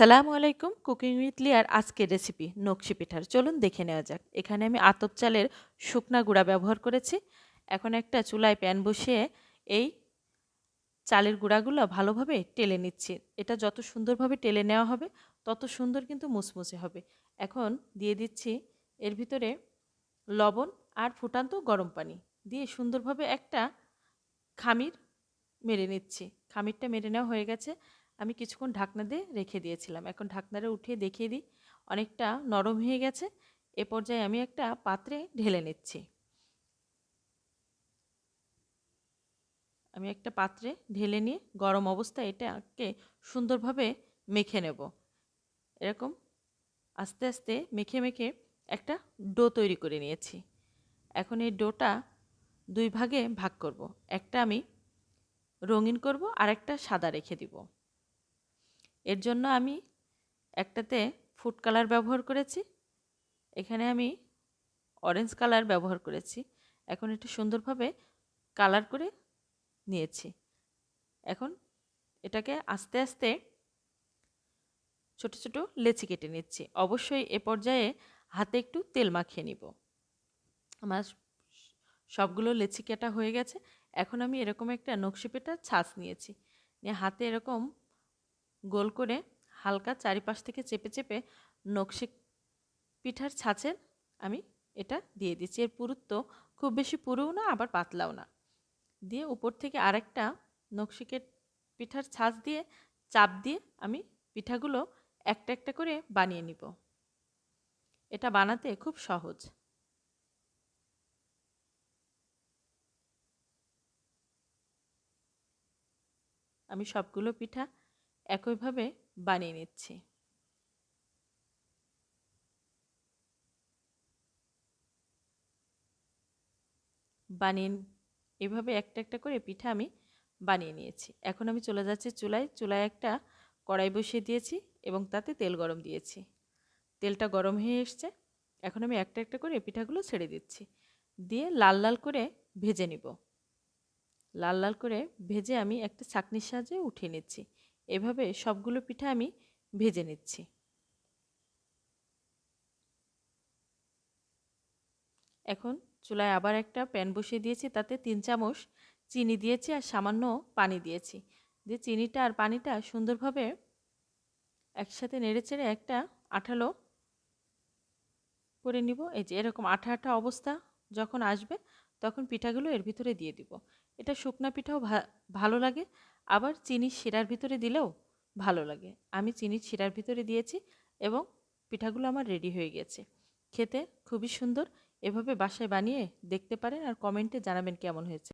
আসসালামু আলাইকুম cooking with লিয়ার আজকের রেসিপি নকশি পিঠার। চলুন দেখে নেওয়া যাক। এখানে আমি আতপ চালের শুকনা গুঁড়া ব্যবহার করেছি। এখন একটা চুলায় প্যান বসিয়ে এই চালের গুঁড়াগুলো ভালোভাবে টেলে নিচ্ছি। এটা যত সুন্দরভাবে টেলে নেওয়া হবে, তত সুন্দর কিন্তু মুসমুসে হবে। এখন দিয়ে দিচ্ছি এর ভিতরে লবণ আর ফুটান্ত গরম পানি। দিয়ে সুন্দরভাবে একটা খামির মেরে নিচ্ছি। খামিরটা মেরে নেওয়া হয়ে গেছে। আমি কিছুক্ষণ ঢাকনা দিয়ে রেখে দিয়েছিলাম। এখন ঢাকনাটা উঠিয়ে দেখিয়ে দিই। অনেকটা নরম হয়ে গেছে। এ পর্যায়ে আমি একটা পাত্রে ঢেলে নিচ্ছি। আমি একটা পাত্রে ঢেলে নিয়ে গরম অবস্থায় এটাকে সুন্দরভাবে মেখে নেব। এরকম আস্তে আস্তে মেখে মেখে একটা ডো তৈরি করে নিয়েছি। এখন এই ডোটা দুই ভাগে ভাগ করব। একটা আমি রঙিন করব আর একটা সাদা রেখে দিব। এর জন্য আমি একটাতে ফুড কালার ব্যবহার করেছি, এখানে আমি অরেঞ্জ কালার ব্যবহার করেছি। এখন একটু সুন্দরভাবে কালার করে নিয়েছি। এখন এটাকে আস্তে আস্তে ছোট ছোট লেচি কেটে নিচ্ছি। অবশ্যই এ পর্যায়ে হাতে একটু তেল মাখিয়ে নিব। আমার সবগুলো লেচি কাটা হয়ে গেছে। এখন আমি এরকম একটা নকশি পেটা ছাঁচ নিয়েছি। নিয়ে হাতে এরকম গোল করে হালকা চারিপাশ থেকে চেপে চেপে নকশি পিঠার ছাঁচের আমি এটা দিয়ে দিচ্ছি। এর পুরুত্ব খুব বেশি পুরোও না, আবার পাতলাও না। দিয়ে উপর থেকে আরেকটা নকশিকের পিঠার ছাঁচ দিয়ে চাপ দিয়ে আমি পিঠাগুলো একটা একটা করে বানিয়ে নিব। এটা বানাতে খুব সহজ। আমি সবগুলো পিঠা একইভাবে বানিয়ে নিচ্ছি। বানিয়ে এভাবে একটা একটা করে পিঠা আমি বানিয়ে নিয়েছি। এখন আমি চলে যাচ্ছি চুলায়। চুলায় একটা কড়াই বসিয়ে দিয়েছি এবং তাতে তেল গরম দিয়েছি। তেলটা গরম হয়ে এসছে। এখন আমি একটা একটা করে পিঠাগুলো ছেড়ে দিচ্ছি। দিয়ে লাল লাল করে ভেজে নিব। লাল লাল করে ভেজে আমি একটা চাকনির সাহায্যে উঠিয়ে নিচ্ছি। এভাবে সবগুলো পিঠা আমি ভেজে নিচ্ছি। এখন চুলায় আবার একটা প্যান বসিয়ে দিয়েছি, তাতে তিন চামচ চিনি দিয়েছি আর সামান্য পানি দিয়েছি। দিয়ে চিনিটা আর পানিটা সুন্দরভাবে একসাথে নেড়ে চেড়ে একটা আঠালো করে নিব। এই যে এরকম আঠা আঠা অবস্থা যখন আসবে তখন পিঠাগুলো এর ভিতরে দিয়ে দিব। এটা শুকনা পিঠাও ভালো লাগে। আবার চিনি শিরার ভিতরে দিলেও ভালো লাগে। আমি চিনি শিরার ভিতরে দিয়েছি এবং পিঠাগুলো আমার রেডি হয়ে গেছে। খেতে খুবই সুন্দর। এভাবে বাসায় বানিয়ে দেখতে পারেন আর কমেন্টে জানাবেন কেমন হয়েছে।